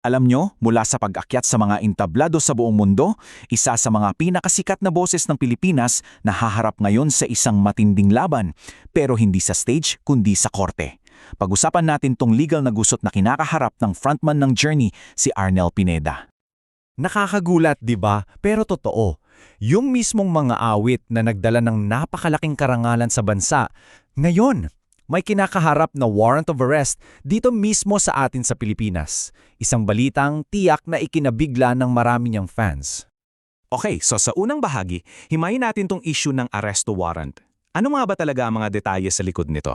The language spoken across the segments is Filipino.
Alam nyo, mula sa pag-akyat sa mga intablado sa buong mundo, isa sa mga pinakasikat na boses ng Pilipinas na haharap ngayon sa isang matinding laban, pero hindi sa stage kundi sa korte. Pag-usapan natin tong legal na gusot na kinakaharap ng frontman ng Journey, si Arnel Pineda. Nakakagulat, di ba? Pero totoo. Yung mismong mga awit na nagdala ng napakalaking karangalan sa bansa, ngayon, may kinakaharap na warrant of arrest dito mismo sa atin sa Pilipinas. Isang balitang tiyak na ikinabigla ng marami niyang fans. Okay, so sa unang bahagi, himayin natin tong issue ng arresto warrant. Ano nga ba talaga ang mga detalye sa likod nito?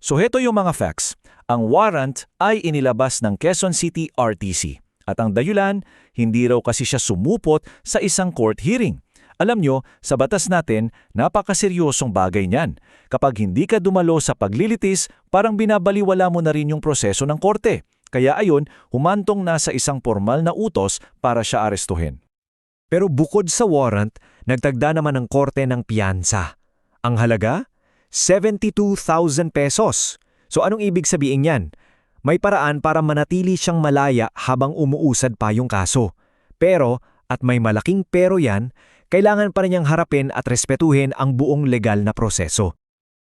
So heto yung mga facts. Ang warrant ay inilabas ng Quezon City RTC. At ang dayulan, hindi raw kasi siya sumupot sa isang court hearing. Alam nyo, sa batas natin, napakaseryosong bagay niyan. Kapag hindi ka dumalo sa paglilitis, parang binabaliwala mo na rin yung proseso ng korte. Kaya ayon, humantong na sa isang formal na utos para siya arestuhin. Pero bukod sa warrant, nagtagda naman ng korte ng piyansa. Ang halaga? 72,000 pesos. So anong ibig sabihin yan? May paraan para manatili siyang malaya habang umuusad pa yung kaso. Pero, at may malaking pero yan, kailangan pa rin niyang harapin at respetuhin ang buong legal na proseso.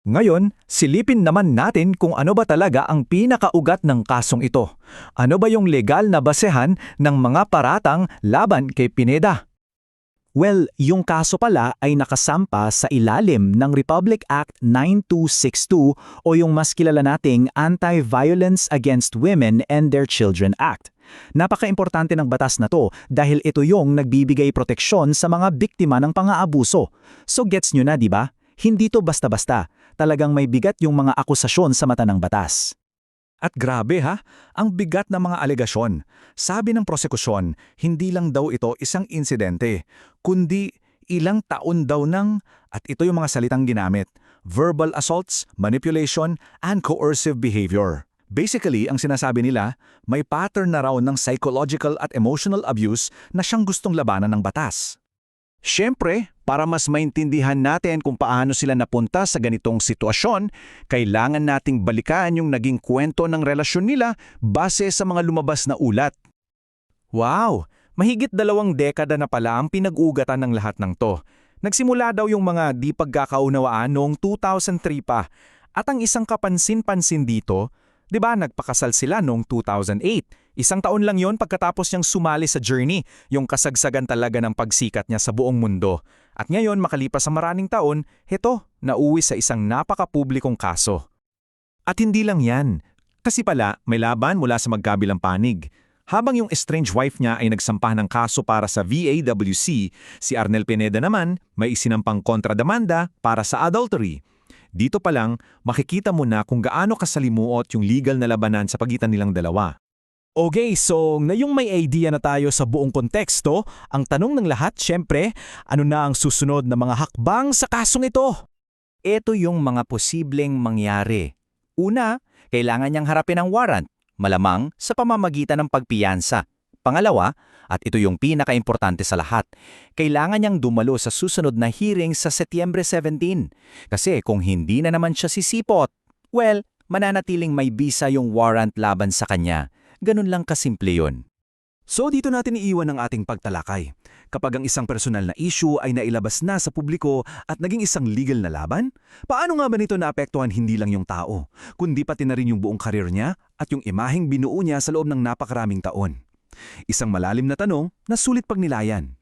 Ngayon, silipin naman natin kung ano ba talaga ang pinakaugat ng kasong ito. Ano ba yung legal na basehan ng mga paratang laban kay Pineda? Well, yung kaso pala ay nakasampa sa ilalim ng Republic Act 9262 o yung mas kilala nating Anti-Violence Against Women and Their Children Act. Napaka-importante ng batas na to dahil ito yung nagbibigay proteksyon sa mga biktima ng pang-aabuso. So gets nyo na, di ba? Hindi to basta-basta. Talagang may bigat yung mga akusasyon sa mata ng batas. At grabe ha, ang bigat ng mga alegasyon. Sabi ng prosekusyon, hindi lang daw ito isang insidente, kundi ilang taon daw ng, at ito yung mga salitang ginamit, verbal assaults, manipulation, and coercive behavior. Basically, ang sinasabi nila, may pattern na raw ng psychological at emotional abuse na siyang gustong labanan ng batas. Siyempre, para mas maintindihan natin kung paano sila napunta sa ganitong sitwasyon, kailangan nating balikan yung naging kwento ng relasyon nila base sa mga lumabas na ulat. Wow! Mahigit dalawang dekada na pala ang pinag-ugatan ng lahat ng to. Nagsimula daw yung mga di pagkakaunawaan noong 2003 pa. At ang isang kapansin-pansin dito, 'Di ba nagpakasal sila noong 2008? Isang taon lang yon pagkatapos niyang sumali sa journey, yung kasagsagan talaga ng pagsikat niya sa buong mundo. At ngayon makalipas sa maraming taon, heto, nauwi sa isang napakapublikong kaso. At hindi lang yan. Kasi pala, may laban mula sa magkabilang panig. Habang yung estranged wife niya ay nagsampah ng kaso para sa VAWC, si Arnel Pineda naman may isinampang kontrademanda para sa adultery. Dito pa lang, makikita mo na kung gaano kasalimuot yung legal na labanan sa pagitan nilang dalawa. Okay, so ngayong may idea na tayo sa buong konteksto, ang tanong ng lahat, syempre, ano na ang susunod na mga hakbang sa kasong ito? Ito yung mga posibleng mangyari. Una, kailangan niyang harapin ang warrant, malamang sa pamamagitan ng pagpiyansa. Pangalawa, at ito yung pinakaimportante sa lahat, kailangan niyang dumalo sa susunod na hearing sa Setyembre 17. Kasi kung hindi na naman siya sisipot, well, mananatiling may bisa yung warrant laban sa kanya. Ganun lang kasimple yun. So dito natin iiwan ang ating pagtalakay. Kapag ang isang personal na issue ay nailabas na sa publiko at naging isang legal na laban, paano nga ba nito naapektuhan hindi lang yung tao, kundi pati na rin yung buong karir niya at yung imaheng binuo niya sa loob ng napakaraming taon? Isang malalim na tanong na sulit pagnilayan.